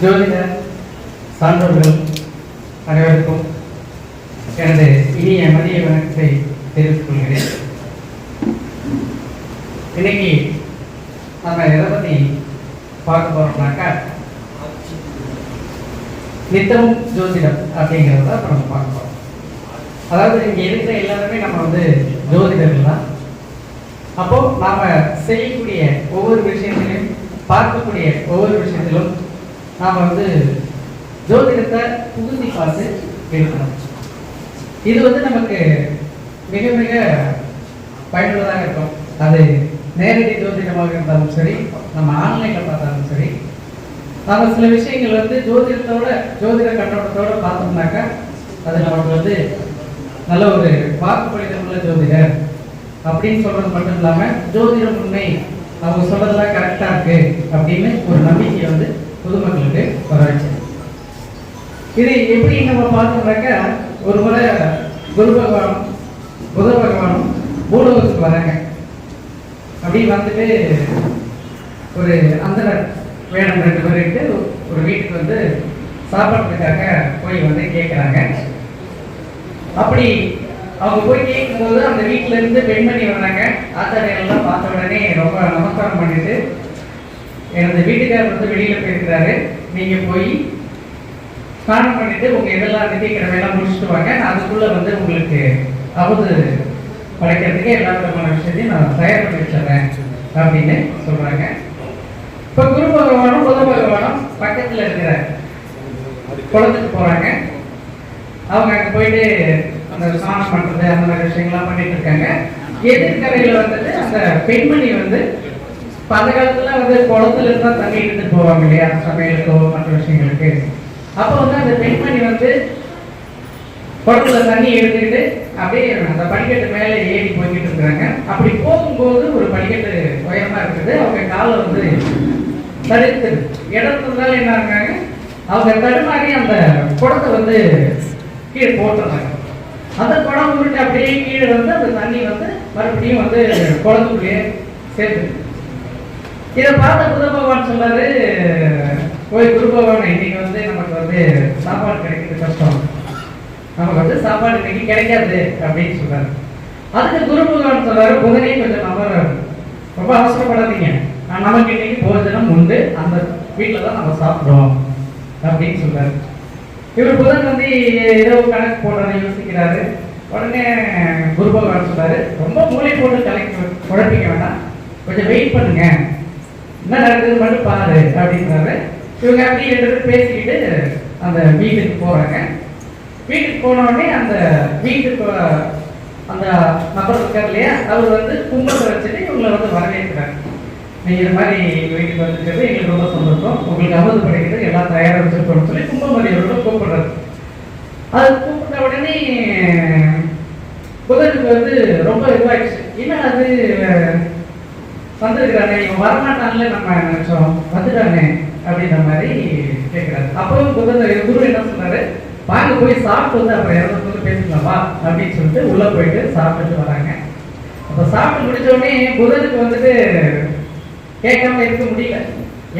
ஜோதிட சான்றோர்கள் அனைவருக்கும் எனது இனிய மதிய வணக்கத்தை தெரிவித்துக் கொள்கிறேன். இன்னைக்கு நம்ம எதை பற்றி பார்க்க போறோம்னாக்கா நித்தம் ஜோதிடம் அப்படிங்கிறத நம்ம பார்க்க போறோம். அதாவது இங்கே இருக்கிற எல்லாருமே நம்ம வந்து ஜோதிடர்கள் தான். அப்போ நாம செய்யக்கூடிய ஒவ்வொரு விஷயத்திலையும் பார்க்கக்கூடிய ஒவ்வொரு விஷயத்திலும் நாம் வந்து ஜோதிடத்தை புகுத்தி பார்த்து எடுக்கணும். இது வந்து நமக்கு மிக மிக பயனுள்ளதாக இருக்கும். அது நேரடி ஜோதிடமாக இருந்தாலும் சரி நம்ம ஆன்லைனில் பார்த்தாலும் சரி. நாம சில விஷயங்கள் வந்து ஜோதிடத்தோட ஜோதிட கண்ணோட்டத்தோட பார்த்தோம்னாக்கா அது நமக்கு வந்து நல்ல ஒரு வாக்குப்பளித்தம் உள்ள ஜோதிடர் அப்படின்னு சொல்றது மட்டும் இல்லாமல் ஜோதிடம் உண்மை அவங்க சொல்றதெல்லாம் கரெக்டாக இருக்கு அப்படின்னு ஒரு நம்பிக்கையை வந்து பொதுமக்களுக்கு வர வச்சு இது எப்படி நம்ம பார்த்தோம்னாக்கா ஒரு முறை குரு பகவான் புத பகவான் பூலோகத்துக்கு வராங்க. அப்படி வந்துட்டு ஒரு அந்த வேணும் ரெண்டு பேருக்கு ஒரு வீட்டுக்கு வந்து சாப்பிட்றதுக்காக போய் வந்து கேட்குறாங்க அப்படி அவங்க போய் கேட்கும்போது அந்த வீட்டுல இருந்து பெண்மணி வந்தாங்க ஆச்சாரியெல்லாம் பார்த்த உடனே ரொம்ப நமஸ்காரம் பண்ணிட்டு எனது வீட்டுக்காரர் வந்து வெளியில போயிருக்கிறாரு. நீங்க போய் ஸ்நானம் பண்ணிட்டு உங்க இதெல்லாம் நிதிக்கிழமையெல்லாம் முடிச்சுட்டு வாங்க. நான் அதுக்குள்ள வந்து உங்களுக்கு அவது படைக்கிறதுக்கு எல்லா விதமான விஷயத்தையும் நான் தயார் பண்ணி வச்சிடறேன் அப்படின்னு சொல்றாங்க. இப்ப குரு பகவானும் புத பகவானும் பக்கத்துல இருக்கிற குளத்துக்கு போறாங்க. அவங்க அங்க போயிட்டு அந்த ஸ்நானம் பண்றது அந்த மாதிரி விஷயங்கள்லாம் பண்ணிட்டு இருக்காங்க. எதிர்கரையில வந்துட்டு அந்த பெண்மணி வந்து இப்போ அந்த காலத்துல வந்து குளத்துல இருந்தா தண்ணி எடுத்துட்டு போவாங்க இல்லையா? சமையலுக்கோ மற்ற விஷயங்களுக்கு. அப்போ வந்து அந்த பெண்மணி வந்து குளத்துல தண்ணி எடுத்துக்கிட்டு அப்படியே அந்த படிக்கட்டு மேல ஏறி போய்கிட்டு இருக்கிறாங்க. அப்படி போகும்போது ஒரு படிக்கட்டு உயரமா இருக்குது. அவங்க காலை வந்து தடுத்து இடத்துனால என்ன இருக்காங்க அவங்க தடுமாறி அந்த குடத்தை வந்து கீழே போட்டுறாங்க. அந்த குடம் உருட்டு அப்படியே கீழே வந்து அந்த தண்ணி வந்து மறுபடியும் வந்து குளத்துக்குள்ளேயே சேர்த்து இதை பார்த்த புத பகவான் போய் குரு பகவான் இன்னைக்கு வந்து நமக்கு வந்து சாப்பாடு கிடைக்கிறது கஷ்டம். நமக்கு வந்து சாப்பாடு இன்னைக்கு கிடைக்காது அப்படின்னு சொல்றாரு அதுக்கு குரு பகவான் சொல்றாரு புதனே கொஞ்சம் நபர் ரொம்ப அவசரப்படாதீங்க. நமக்கு இன்னைக்கு போஜனம் உண்டு. அந்த வீட்டில் தான் நம்ம சாப்பிடுவோம் அப்படின்னு சொல்றாரு இவர் புதன் வந்து ஏதோ கணக்கு போடுறதை யோசிக்கிறாரு. உடனே குரு பகவான் சொல்றாரு ரொம்ப மூளை போட்டு கலெக்ட் குழப்பிக்க வேண்டாம். கொஞ்சம் வெயிட் பண்ணுங்க. என்ன நடக்குதுன்னு மட்டும் பாரு அப்படின்றாரு. இவங்க அப்படி என்று பேசிக்கிட்டு அந்த வீட்டுக்கு போறாங்க. வீட்டுக்கு போன உடனே அந்த வீட்டுக்கு அந்த நபர் இருக்கார் இல்லையா அவர் வந்து கும்பத்தை வச்சுட்டு இவங்களை வந்து வரவேற்கிறார். நீங்கள் இது மாதிரி வீட்டுக்கு வந்துருக்கிறது எங்களுக்கு ரொம்ப சந்தோஷம். உங்களுக்கு அமது படைக்கிறது எல்லாம் தயாராக வச்சுருக்கோம்னு சொல்லி கும்பமரியோட கூப்பிடுறாரு. அது கூப்பிட்ட உடனே புதனுக்கு வந்து ரொம்ப இதுவாயிடுச்சு. என்ன அது வந்திருக்கிறானே இவன் வரமாட்டான்ல நம்ம நினைச்சோம். வந்துட்டானே அப்படின்ற மாதிரி கேட்கிறாரு அப்பவும் புதன் குரு என்ன சொன்னாரு வாங்க போய் சாப்பிட்டு வந்து அப்புறம் இறந்து பேசிக்கலாமா அப்படின்னு சொல்லிட்டு உள்ள போயிட்டு சாப்பிட்டுட்டு வராங்க. அப்ப சாப்பிட்டு முடிச்சோடனே புதனுக்கு வந்துட்டு கேட்காம இருக்க முடியல.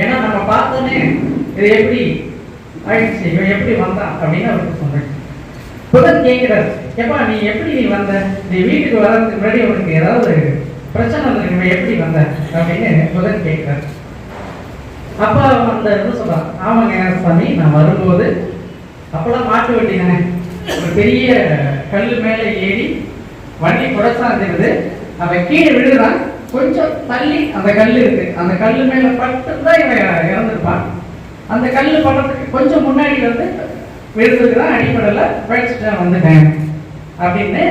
ஏன்னா நம்ம பார்த்தோன்னே இது எப்படி ஆயிடுச்சு இவன் எப்படி வந்தான் அப்படின்னு அவருக்கு சொன்னேன் புதன் கேட்கிறாரு எப்பா நீ எப்படி நீ வந்த? நீ வீட்டுக்கு வர்றதுக்கு முன்னாடி உனக்கு ஏதாவது பிரச்சனை வந்திருக்கு இவன் எப்படி வந்த? அப்படின்னு புதன் கேட்கிறார் அப்ப அந்த இது சொல்றான் ஆமாங்க சாமி நான் வரும்போது அப்பெல்லாம் மாட்டு வண்டி தானே. ஒரு பெரிய கல் மேலே ஏறி வண்டி குடச்சாந்துருது அவன் கீழே விழுறான் கொஞ்சம் தள்ளி அந்த கல் இருக்கு. அந்த கல் மேலே பட்டு தான் இவன் இறந்துருப்பான். அந்த கல் படுறதுக்கு கொஞ்சம் முன்னாடி வந்து விழுந்துருக்குறான் அடிப்படையில் படிச்சுட்டு வந்துட்டேன் அப்படின்னு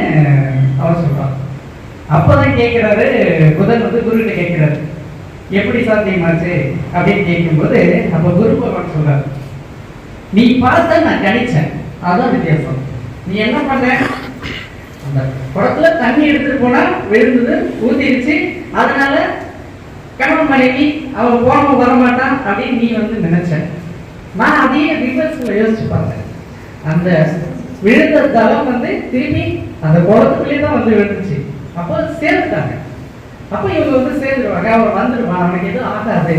அவன் சொல்றான். அப்பதான் கேட்கிறாரு புதன் வந்து குருகிட்ட கேட்கிறாரு. எப்படி சாத்தியமாச்சு அப்படின்னு கேட்கும்போது அப்ப குரு பகவான் சொல்றாரு நீ பார்த்த நான் கணிச்சேன். அதான் வித்தியாசம். நீ என்ன பண்ண? அந்த குடத்துல தண்ணி எடுத்துட்டு போனா விழுந்தது ஊத்திருச்சு. அதனால கணவன் மனைவி அவன் போன வரமாட்டான் அப்படின்னு நீ வந்து நினைச்ச. நான் அதையே ரிவர்ஸ்ல யோசிச்சு பார்த்தேன். அந்த விழுந்த தளம் வந்து திரும்பி அந்த குடத்துக்குள்ளேயே தான் வந்து விழுந்துச்சு. அப்போ சேர்ந்துட்டாங்க. அப்போ இவங்க வந்து சேர்ந்துருவாங்க. அவர் வந்துடுவான் அவனுக்கு எதுவும் ஆகாது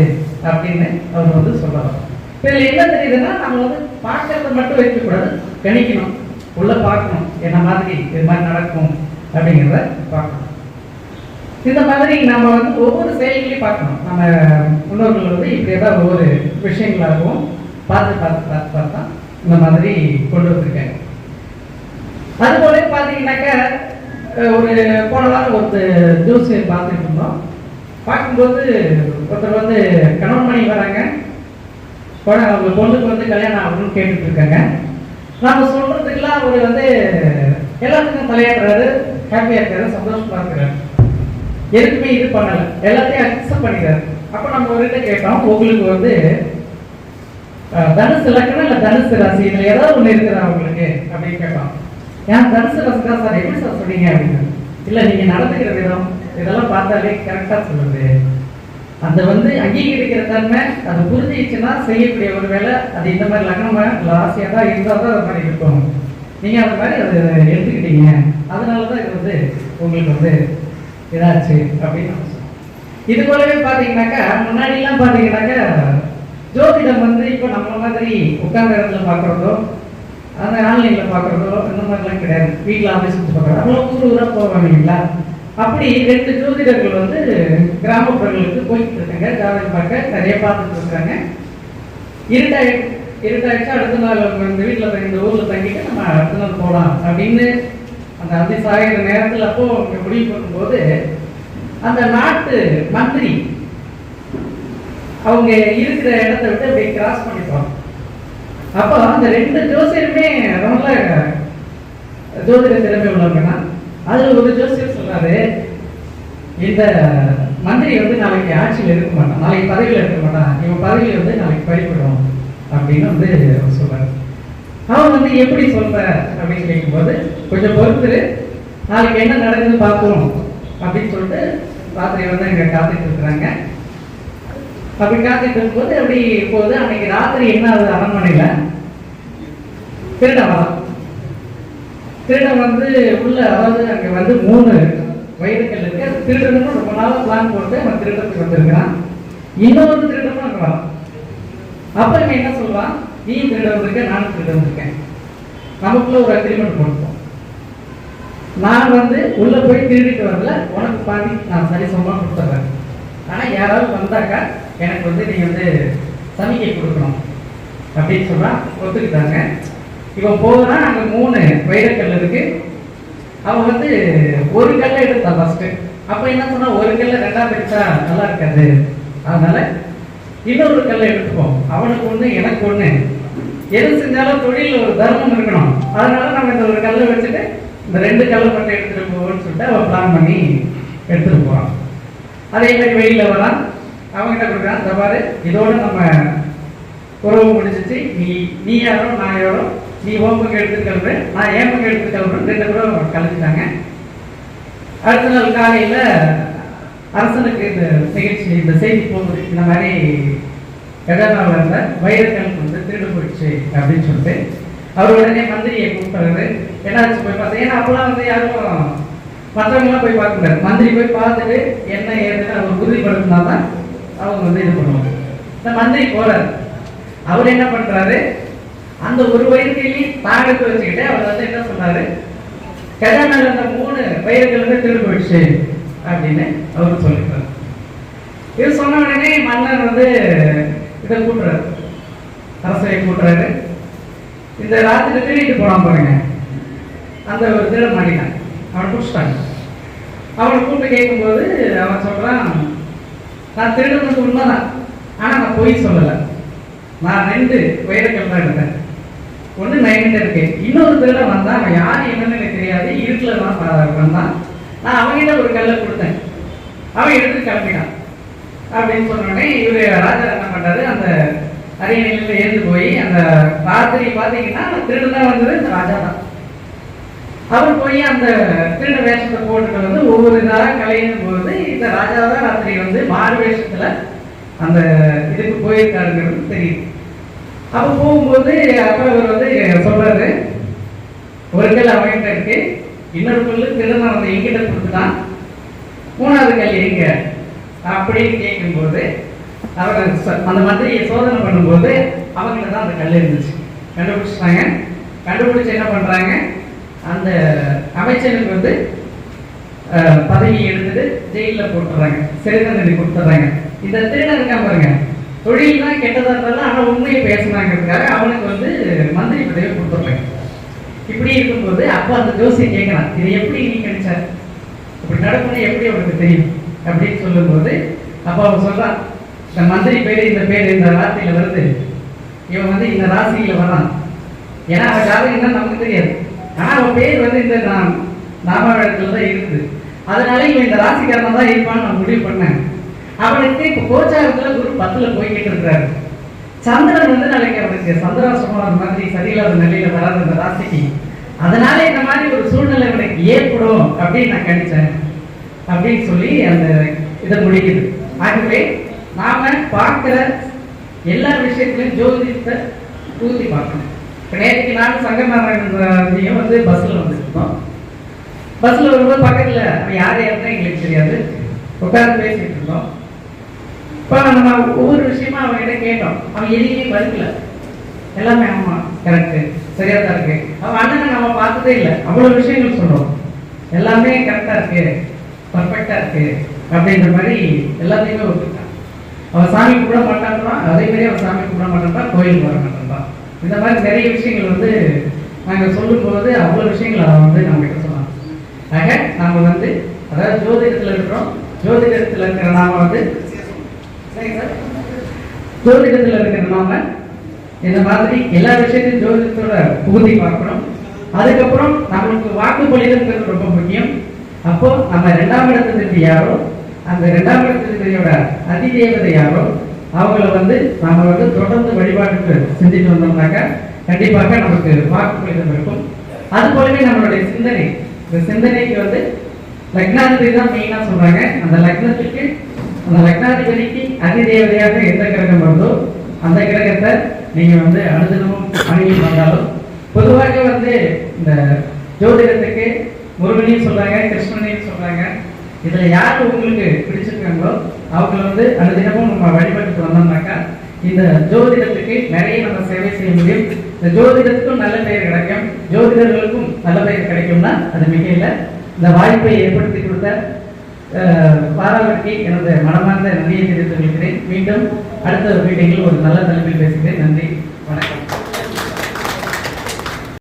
அப்படின்னு அவர் வந்து சொல்லலாம் இதுல என்ன தெரியுதுன்னா நம்ம வந்து பார்க்கறது மட்டும் வைக்கக்கூடாது. கணிக்கணும். உள்ள பார்க்கணும். என்ன மாதிரி இது மாதிரி நடக்கும் அப்படிங்கிறத பார்க்கணும். இந்த மாதிரி நம்ம வந்து ஒவ்வொரு செயல்களையும் பார்க்கணும். நம்ம முன்னோர்கள் வந்து இப்படி ஏதாவது ஒவ்வொரு விஷயங்களாகவும் பார்த்து பார்த்து பார்த்து பார்த்தா இந்த மாதிரி கொண்டு வந்திருக்காங்க. அதுபோல பார்த்தீங்கன்னாக்கா ஒரு போன வாரம் ஒருத்தர் ஜூஸ் பார்த்துட்டு இருந்தோம் பார்க்கும்போது ஒருத்தர் வந்து கணவன் மணி வராங்க. அவங்க பொண்ணுக்கு வந்து கல்யாணம் ஆகணும்னு கேட்டுட்டு இருக்காங்க சொல்கிறதுக்கெல்லாம் அவர் வந்து எல்லாத்துக்கும் தலையாடுறாரு ஹாப்பியாக இருக்காரு சந்தோஷமாக இருக்கிறாரு எதுக்குமே இது பண்ணலை. எல்லாத்தையும் அக்செப்ட் பண்ணிக்கிறாரு. அப்போ நம்ம அவர்கிட்ட கேட்டோம் உங்களுக்கு வந்து தனுசு லக்கணம் இல்லை தனுசு ராசி இதில் ஏதாவது ஒன்று இருக்கிறா உங்களுக்கு? அப்படின்னு கேட்டோம். ஏன் தனுசு வசதா சார் எப்படி சார் சொன்னீங்க அப்படின்னு. இல்லை நீங்கள் நடந்துக்கிற விதம் இதெல்லாம் பார்த்தாலே கரெக்டாக சொல்லுது அந்த வந்து அங்கீகரிக்கிற தன்மை அது புரிஞ்சிச்சுன்னா செய்யக்கூடிய ஒரு வேலை. அது இந்த மாதிரி லக்னமாக இல்ல தான் இருந்தால் தான் பண்ணியிருக்கோம் மாதிரி இருக்கும் அந்த மாதிரி அது எடுத்துக்கிட்டீங்க. அதனால தான் இது வந்து உங்களுக்கு வந்து இதாச்சு அப்படின்னு இது போலவே பார்த்தீங்கன்னாக்கா முன்னாடிலாம் பார்த்தீங்கன்னாக்கா ஜோதிடம் வந்து இப்போ நம்மள மாதிரி உட்கார்ந்த இடத்துல பார்க்குறதோ அந்த ஆன்லைன்ல பாக்குறதோ இந்த மாதிரிலாம் கிடையாது. வீட்டில் ஆஃபீஸ் வச்சு பார்க்குறோம் அவ்வளோ ஊர் ஊரா போவாங்க இல்லைங்களா? அப்படி ரெண்டு ஜோதிடர்கள் வந்து கிராமப்புறங்களுக்கு போயிட்டு இருக்காங்க. ஜாதகம் பார்க்க நிறைய பார்த்துட்டு இருக்காங்க. இருட்டாயி இருட்டாயிடுச்சு அடுத்த நாள் அவங்க இந்த வீட்டில் இந்த ஊரில் தங்கிட்டு நம்ம அடுத்த நாள் போகலாம் அப்படின்னு அந்த அதி சாகிற நேரத்தில் அப்போ அவங்க முடிவு பண்ணும்போது அந்த நாட்டு மந்திரி அவங்க இருக்கிற இடத்த விட்டு அப்படியே கிராஸ் பண்ணிப்பாங்க. அப்போ அந்த ரெண்டு ஜோசி ஜோதிட திறமை உள்ளவங்கன்னா தான் அதுல ஒரு ஜோசியர் சொல்றாரு இந்த மந்திரி வந்து நாளைக்கு ஆட்சியில் இருக்க மாட்டான் நாளைக்கு பதவியில் இருக்க மாட்டான் இவன் பதவியில் வந்து நாளைக்கு பறிப்படும் அப்படின்னு வந்து அவர் சொல்றாரு. அவன் வந்து எப்படி சொல்ற அப்படின்னு கேட்கும்போது கொஞ்சம் பொறுத்துரு நாளைக்கு என்ன நடக்குதுன்னு பார்ப்போம் அப்படின்னு சொல்லிட்டு ராத்திரி வந்து இங்கே காத்துட்டு இருக்கிறாங்க. அப்படி காத்துட்டு இருக்கும்போது அப்படி போகுது அன்னைக்கு ராத்திரி என்ன ஆகுது அரண்மனையில? திருடன் வரான் திருடன் வந்து உள்ள அதாவது அங்கே வந்து மூணு வயிறுகள் இருக்கு. அது திருடனும் ரொம்ப நாள் பிளான் போட்டு அவன் திருடத்துக்கு வந்திருக்கிறான் இன்னொரு திருடனும் அங்கே வரான். அப்ப இவன் என்ன சொல்லுவான்? நீ திருட வந்திருக்க நானும் திருட வந்திருக்கேன் நமக்குள்ள ஒரு அக்ரிமெண்ட் போட்டுப்போம் நான் வந்து உள்ள போய் திருடிட்டு வரல. உனக்கு பாதி நான் சரி சம்பளம் கொடுத்துட்றேன் ஆனால் யாராவது வந்தாக்கா எனக்கு வந்து நீ வந்து சமிக்கை கொடுக்கணும். அப்படின்னு சொன்னால் ஒத்துக்கிட்டாங்க. இவன் போதுனா அங்க மூணு வைரக்கல் இருக்கு. அவன் வந்து ஒரு கல்லை எடுத்தான் ஃபர்ஸ்ட் அப்ப என்ன சொன்னா ஒரு கல்ல ரெண்டாவது எடுத்தா நல்லா இருக்காது. அதனால இன்னொரு கல்லை எடுத்துப்போம். அவனுக்கு ஒண்ணு எனக்கு ஒண்ணு. எது செஞ்சாலும் தொழில் ஒரு தர்மம் இருக்கணும். அதனால நம்ம இந்த ஒரு கல்லை வச்சுட்டு இந்த ரெண்டு கல்லை மட்டும் எடுத்துட்டு போவோம்னு சொல்லிட்டு அவன் பிளான் பண்ணி எடுத்துட்டு போறான். அதே மாதிரி வெளியில வரான் அவங்க கிட்ட கொடுக்குறான்? இந்த மாதிரி இதோட நம்ம உறவு முடிஞ்சிச்சு. நீ நீ யாரோ நான் யாரோ நீ ஓம் பங்கு எடுத்து கிளம்பு. நான் ஏன் பங்கு எடுத்து கிளம்புறேன். ரெண்டு பேரும் கலந்துட்டாங்க. அடுத்த நாள் காலையில் அரசனுக்கு இந்த நிகழ்ச்சி இந்த செய்தி போகுது. இந்த மாதிரி எடனாவில் இருந்த வைரக்கணக்கு வந்து திருடு போயிடுச்சு அப்படின்னு சொல்லிட்டு. அவர் உடனே மந்திரியை கூப்பிடுறாரு. என்னாச்சு போய் பார்த்தா ஏன்னா அப்பெல்லாம் வந்து யாரும் மற்றவங்களாம் போய் பார்க்க முடியாது மந்திரி போய் பார்த்துட்டு என்ன ஏதுன்னு அவர் உறுதிப்படுத்தினா தான் அவங்க வந்து இது பண்ணுவாங்க. இந்த மந்திரி போகிறார் அவர் என்ன பண்ணுறாரு அந்த ஒரு வயதுலையும் தாகத்தை வச்சுக்கிட்டு அவர் வந்து என்ன சொன்னாரு? கஜானால இருந்த மூணு வயதுகள் வந்து திருடு போயிடுச்சு அப்படின்னு அவர் சொல்லிட்டார். இது சொன்ன உடனே மன்னர் வந்து இதை கூட்டுறாரு. அரசரை கூட்டுறாரு. இந்த ராத்திரி திருடிட்டு போனான் பாருங்க. அந்த ஒரு திருட மாட்டினான் அவனை பிடிச்சிட்டாங்க. அவனை கூப்பிட்டு கேட்கும்போது அவன் சொல்கிறான் நான் திருடுறது உண்மைதான். ஆனால் நான் பொய் சொல்லலை. நான் ரெண்டு வைரக்கல் தான் இருந்தேன் ஒன்று நைன்ட்டு இருக்கு இன்னொரு திருட வந்தால் அவன் யார் என்னன்னு எனக்கு தெரியாது. இருட்டில் தான் வந்தான். நான் அவங்கிட்ட ஒரு கல்லை கொடுத்தேன். அவன் எடுத்து கிளம்பினான் அப்படின்னு சொன்னோடனே இவர் ராஜா என்ன பண்ணாரு அந்த அரியணையில ஏந்து போய் அந்த ராத்திரி பார்த்தீங்கன்னா அந்த தான் வந்தது. இந்த ராஜா தான். அவர் போய் அந்த திருட வேஷத்தை போட்டுட்டு வந்து ஒவ்வொரு நாளாக கலையும் போது இந்த ராஜா தான் ராத்திரி வந்து மாறு வேஷத்துல அந்த இதுக்கு போயிருக்காருங்கிறது தெரியுது. அப்போ போகும்போது அப்ப அவர் வந்து சொல்றாரு ஒரு கல் அவன்கிட்ட இருக்கு இன்னொரு பொருள் திருமணம் எங்கிட்ட கொடுத்துட்டான். மூணாவது கல் எங்க? அப்படின்னு கேட்கும்போது அவர் அந்த மந்திரியை சோதனை பண்ணும்போது அவங்கள்ட்ட தான் அந்த கல் இருந்துச்சு. கண்டுபிடிச்சிட்டாங்க. கண்டுபிடிச்சு என்ன பண்றாங்க? அந்த அமைச்சருக்கு வந்து பதவி எடுத்துட்டு ஜெயிலில் போட்டுறாங்க. சிறை தண்டனை கொடுத்துட்றாங்க இந்த திருடன் பாருங்க. தொழில் தான் கெட்டதாக இருந்தாலும் ஆனால் உண்மையை பேசுனாங்கிறதுக்காக அவனுக்கு வந்து மந்திரி பதவி கொடுத்துருப்பேன் இப்படி இருக்கும்போது அப்போ அந்த ஜோசியை கேட்கலாம் இதை எப்படி நீ கணிச்சார் இப்படி நடக்கணும் எப்படி அவனுக்கு தெரியும்? அப்படின்னு சொல்லும்போது அப்போ அவன் சொல்கிறான் இந்த மந்திரி பேர் இந்த பேர் இந்த ராசியில் வருது. இவன் வந்து இந்த ராசியில் வரான் ஏன்னா அவன் ஜாதகம் என்ன நமக்கு தெரியாது. ஆனால் அவன் பேர் வந்து இந்த நான் நாமாவழத்துல தான் இருக்குது அதனால இவன் இந்த ராசிக்காரனாக தான் இருப்பான்னு நான் முடிவு பண்ணேன். அவனுக்கு இப்போ கோச்சாரத்துல குரு பத்துல போய்கிட்டு இருக்கிறாரு. சந்திரன் வந்து நாளைக்கு அவனுக்கு சந்திராசிரமம் அந்த மாதிரி சரியில்லாத நிலையில வராது இந்த ராசிக்கு. அதனால இந்த மாதிரி ஒரு சூழ்நிலை எனக்கு ஏற்படும் அப்படின்னு நான் கணிச்சேன். அப்படின்னு சொல்லி அந்த இதை முடிக்குது. ஆகவே நாம பார்க்கிற எல்லா விஷயத்திலையும் ஜோதிடத்தை ஊத்தி பார்க்கணும். இப்போ நேற்றுக்கு நானும் சங்கநாராயணன் வந்து பஸ்ஸில் வந்துருக்கோம் பஸ்ஸில் வரும்போது பக்கத்தில் அப்போ யார் யாருன்னா எங்களுக்கு தெரியாது. உட்கார்ந்து பேசிட்டு இருந்தோம். இப்போ நம்ம ஒவ்வொரு விஷயமா அவங்ககிட்ட கேட்டோம். அவன் எதுவுமே பதிக்கல எல்லாமே ஆமா கரெக்டு சரியா தான் இருக்கு. அவன் அண்ணனை நம்ம பார்த்ததே இல்லை. அவ்வளோ விஷயங்கள் சொல்றோம். எல்லாமே கரெக்டா இருக்கு. பர்ஃபெக்டா இருக்கு. அப்படின்ற மாதிரி எல்லாத்தையுமே ஒத்துக்கிட்டான். அவன் சாமி கும்பிட மாட்டான்றான் அதே மாதிரி அவன் சாமி கும்பிட மாட்டான்றான் கோயிலுக்கு வர மாட்டான்றான் இந்த மாதிரி நிறைய விஷயங்கள் வந்து நாங்கள் சொல்லும்போது அவ்வளோ விஷயங்கள் அவன் வந்து நம்ம கிட்ட சொன்னான். ஆக நாம வந்து அதாவது ஜோதிடத்தில் இருக்கிறோம். ஜோதிடத்தில் இருக்கிற நாம வந்து ஜோதிடத்தில் இருக்கிற நாம இந்த மாதிரி எல்லா விஷயத்தையும் ஜோதிடத்தோட புகுதி பார்க்கணும். அதுக்கப்புறம் நம்மளுக்கு வாக்கு பொழிதல்ங்கிறது ரொம்ப முக்கியம். அப்போ நம்ம ரெண்டாம் இடத்துக்கு யாரோ அந்த ரெண்டாம் இடத்துக்கு அதிதேவதை யாரோ அவங்கள வந்து நாம வந்து தொடர்ந்து வழிபாட்டுக்கு செஞ்சுட்டு வந்தோம்னாக்கா கண்டிப்பாக நமக்கு வாக்கு பொழிதம் இருக்கும். அது போலவே நம்மளுடைய சிந்தனை. இந்த சிந்தனைக்கு வந்து லக்னாதிபதி தான் மெயினாக சொல்றாங்க. அந்த லக்னத்துக்கு அந்த லக்னாதிபதிக்கு அதிதேவதையாக எந்த கிரகம் வருதோ அந்த கிரகத்தை நீங்க வந்து அனுதினமும் அணுகி வந்தாலும் பொதுவாக வந்து இந்த ஜோதிடத்துக்கு முருகனையும் சொல்றாங்க கிருஷ்ணனையும் சொல்றாங்க. இதுல யார் உங்களுக்கு பிடிச்சிருக்காங்களோ அவங்களை வந்து அனுதினமும் நம்ம வழிபட்டு வந்தோம்னாக்கா இந்த ஜோதிடத்துக்கு நிறைய நம்ம சேவை செய்ய முடியும். இந்த ஜோதிடத்துக்கும் நல்ல பெயர் கிடைக்கும். ஜோதிடர்களுக்கும் நல்ல பெயர் கிடைக்கும்னா அது மிக இல்லை இந்த வாய்ப்பை ஏற்படுத்தி கொடுத்த பாராளுக்கு எனது மனமார்ந்த நன்றியை தெரிவித்துக் கொள்கிறேன். மீண்டும் அடுத்த மீட்டிங்கில் ஒரு நல்ல தலைப்பில் பேசுகிறேன். நன்றி.